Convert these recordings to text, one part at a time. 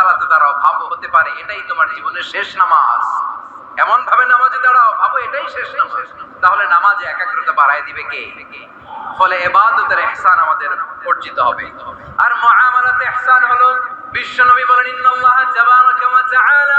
সালাতে দাঁড়াও, ভাবো, হতে পারে, এটাই তোমার জীবনের শেষ নামাজ। এমন ভাবে নামাজে দাঁড়াও, ভাবো, এটাই শেষ নামাজ। তাহলে নামাজে একাগ্রতা বাড়ায় দিবে কে? ফলে এবাদতের এহসান আমাদের অর্জিত হবে। আর মুআমালাতে এহসান হলো, বিশ্বনবী বলেন, ইন্নাল্লাহ তাবারাকা ওয়া তাআলা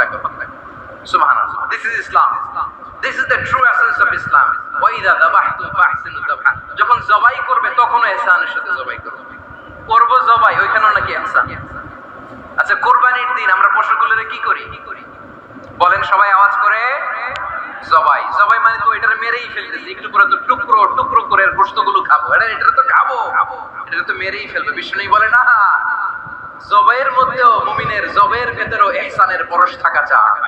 সুবহানাল্লাহ। This is Islam this is the true essence of Islam ওয়াইদা যাবাহতুম ফাহসিনু যাবহা যখন জবাই করবে, তখনও ইহসানের সাথে জবাই করবে। করব জবাই, ওইখানেও নাকি ইহসান আচ্ছা কুরবানির দিন আমরা পশুগুলোরে কি করি? বলেন সবাই আওয়াজ করে, জবাই। জবাই মানে তো এটারে মেরেই ফেলতেছি, একটু করে তো টুকরো টুকরো করে গোশতগুলো খাব। এটা এটা তো খাব। এটা তো মেরেই ফেলবে বিষ্ণুই বলে না। জবের মধ্যেও মুমিনের জবের ভেতরেও ইহসানের পরশ থাকা চাই।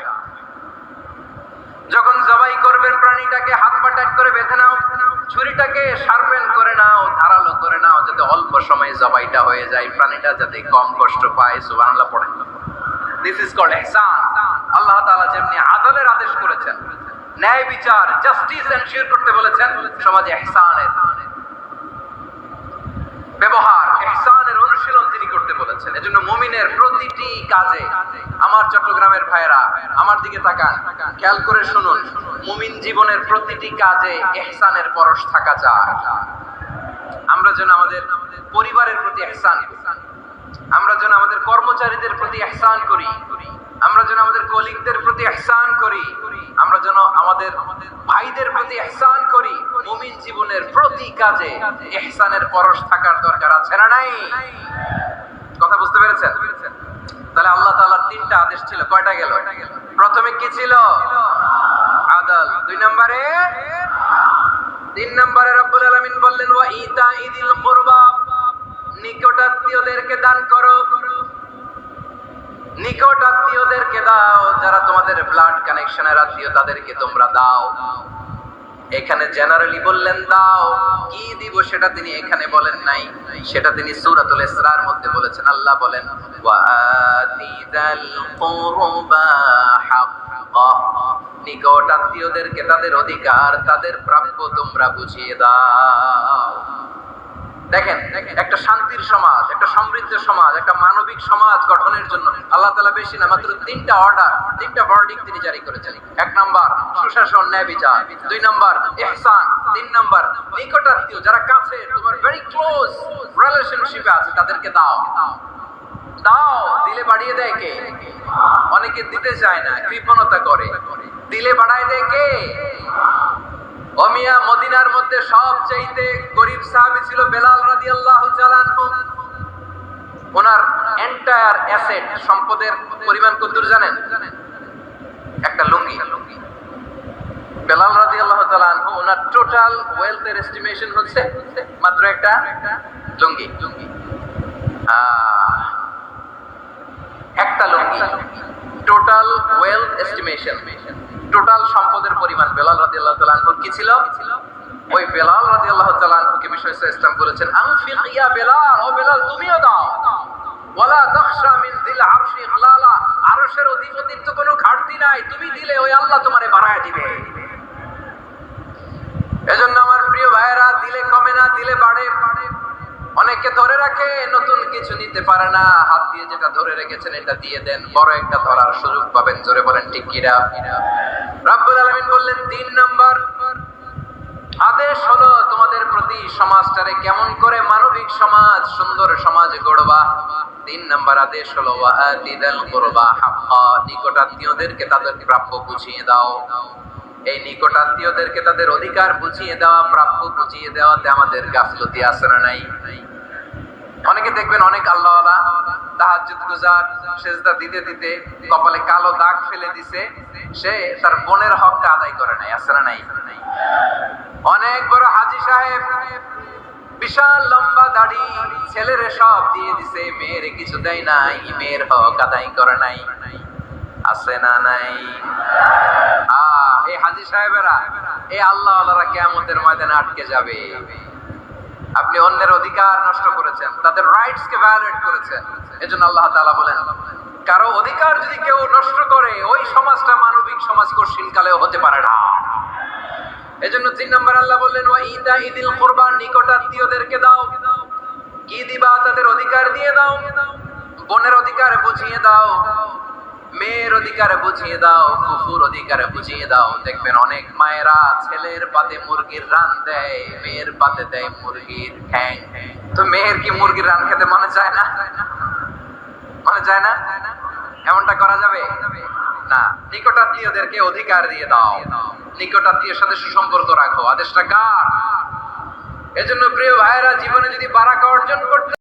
যখন জবাই করবেন, প্রাণীটাকে হাত পা করে বেঁধে নাও, ছুরিটাকে শার্পেন করে নাও, ধারালো করে নাও, যাতে অল্প সময়ে জবাইটা হয়ে যায়, প্রাণীটা যাতে কম কষ্ট পায়, সুবহানাল্লাহ পড়েন দিস ইজ কল্ড ইহসান আল্লাহ তাআলা যেমনি আদলের আদেশ করেছেন, ন্যায় বিচার জাস্টিস এনশিওর করতে বলেছেন, সমাজে ইহসানের ব্যবহার। করতে বলেছেন এজন্য মুমিনের প্রতিটি কাজে আমার চট্টগ্রামের ভাইয়েরা, আমার দিকে তাকান। খেয়াল করে শুনুন, মুমিন জীবনের প্রতিটি কাজে ইহসানের পরশ থাকা চায় আমরা যেন আমাদের পরিবারের প্রতি ইহসান করি। আমরা যেন আমাদের কর্মচারীদের প্রতি ইহসান করি। আমরা যেন আমাদের কলিগদের প্রতি ইহসান করি। আমরা যেন আমাদের ভাইদের প্রতি ইহসান করি। মুমিন জীবনের প্রতি কাজে এহসানের পরশ থাকার দরকার আছে না নাই? তিনটা আদেশ ছিল। কয়টা গেল? প্রথমে কি ছিল? আদল। দুই নম্বরে? তিন নম্বরে রব্বুল আলামিন বললেন, ওয়া ইতা ইদিল কুরবা। নিকট আত্মীয়দেরকে দান করো। নিকট আত্মীয়দেরকে দাও, যারা তোমাদের ব্লাড কানেকশনের আত্মীয়, তাদেরকে তোমরা দাও। এখানে জেনারেলি বললেন, দাও, কি দিব সেটা তিনি এখানে বলেন নাই। সেটা তিনি সূরাতুল ইসরার মধ্যে বলেছেন। আল্লাহ বলেন নিকট আত্মীয়দেরকে তাদের অধিকার, তাদের প্রাপ্য তোমরা বুঝিয়ে দাও। দেখেন, একটা শান্তির সমাজ, একটা সমৃদ্ধ সমাজ, একটা মানবিক সমাজ গঠনের জন্য আল্লাহ তালা বেশি না, মাত্র তিনটা অর্ডার তিনটা ভার্ডিক তিনি জারি করেছেন। এক নাম্বার সুশাসন, ন্যায় বিচার। দুই নাম্বার, ইহসান। তিন নাম্বার, নিকটাত্মীয়, যারা কাছে, তোমার ভেরি ক্লোজ রিলেশনশিপে আছে, তাদেরকে দাও। দাও, দিলে বাড়িয়ে দেয় কে? অনেকে দিতে চায় না, কৃপণতা করে। দিলে বাড়ায় দেয় কে? অমিয়া মদিনার মধ্যে সব চাইতে গরিব সাহাবি ছিল বেলাল রাদিয়াল্লাহু চালানহু ওনার এন্টায়ার অ্যাসেট সম্পদের পরিমাণ কতদূর জানেন? একটা লুঙ্গি বেলাল রাদিয়াল্লাহু চালানহু ওনার টোটাল ওয়েলথের এস্টিমেশন হচ্ছে মাত্র একটা লুঙ্গি আহ, একটা lungi. Total wealth estimation total সম্পদের পরিমাণ বেলাল রাদিয়াল্লাহু তাআলা আনহুর কি ছিল? ওই বেলাল রাদিয়াল্লাহু তাআলা আনহুকে বিষয় ইসলাম বলেছেন আনফিক ইয়া বেলাল ও বেলাল তুমিও দাও। ওয়ালা তাখশা মিন যিল আরশি ইখলালা আরশের অধিপতির তো কোনো ঘাটতি নাই। তুমি দিলে ওই আল্লাহ তোমারে বাড়ায় দিবে। এজন্য আমার প্রিয় ভাইয়েরা, দিলে কমে না, দিলে বাড়ে। বাড়ে অনেকে ধরে রাখে, নতুন কিছু নিতে পারে না। হাত দিয়ে যেটা ধরে রেখেছেন, এটা দিয়ে দেন। বড় একটা ধরার সুযোগ পাবেন, জোরে বলেন, ঠিক কিরা রাব্বুল আলামিন বললেন, তিন নম্বর, আদেশ হলো তোমাদের প্রতি সমাজটারে কেমন করে মানবিক সমাজ, সুন্দর সমাজ গড়বা। তিন নম্বর আদেশ হলো ওয়াআতিদাল কুরবা হাক্কা। নিকটাত্মীয়দেরকে তাদের প্রাপ্য বুঝিয়ে দাও। এই নিকটাত্মীয়দেরকে তাদের অধিকার বুঝিয়ে দেওয়া প্রাপ্য বুঝিয়ে দেওয়াতে আমাদের গাফলতি না নাই? অনেকে দেখবেন অনেক আল্লাহওয়ালা তাহাজ্জুদ গুজার সেজদা দিতে দিতে কপালে কালো দাগ ফেলে দিছে সে তার বোনের হকটা আদায় করে নাই নাই? অনেক বড় হাজি সাহেব বিশাল লম্বা দাড়ি ছেলেরে সব দিয়ে দিছে মেয়েরে কিছু দেয় নাই মেয়ের হক আদায় করে নাই আছে না নাই? আহ, এই হাজি সাহেবেরা, এই আল্লাহ আল্লাহরা কেমতের ময়দানে আটকে যাবে। আপনি অন্যের অধিকার নষ্ট করেছেন, তাদের রাইটস কে ভায়োলেট করেছেন। এজন্য আল্লাহ তাআলা বলেন, কারও অধিকার যদি কেউ নষ্ট করে, ওই সমাজটা মানবিক সমাজ কঠিন কালেও হতে পারে না। এজন্য তিন নম্বর আল্লাহ বললেন, ওয়া ইদা ইদিল কুরবান নিকটাত্মীয়দেরকে দাও। কি দিবা তাদের অধিকার দিয়ে দাও। বোনের অধিকার বুঝিয়ে দাও। অধিকারে বুঝিয়ে দাও, কুকুর অধিকারে বুঝিয়ে দাও। দেখবেন অনেক মায়েরা ছেলের পাতে মুরগির রান দেয়, মেয়ের পাতে দেয় মুরগির ঠ্যাং। তো মেয়ের কি মুরগির রান খেতে মনে চায় না? মনে চায় না? এমনটা করা যাবে? না। নিকটাত্মীয়দেরকে অধিকার দিয়ে দাও। নিকটাত্মীয়ের সাথে সুসম্পর্ক রাখো। আদেশটা কার? এজন্য প্রিয় ভাইয়েরা, জীবনে যদি বারাকা অর্জন করতে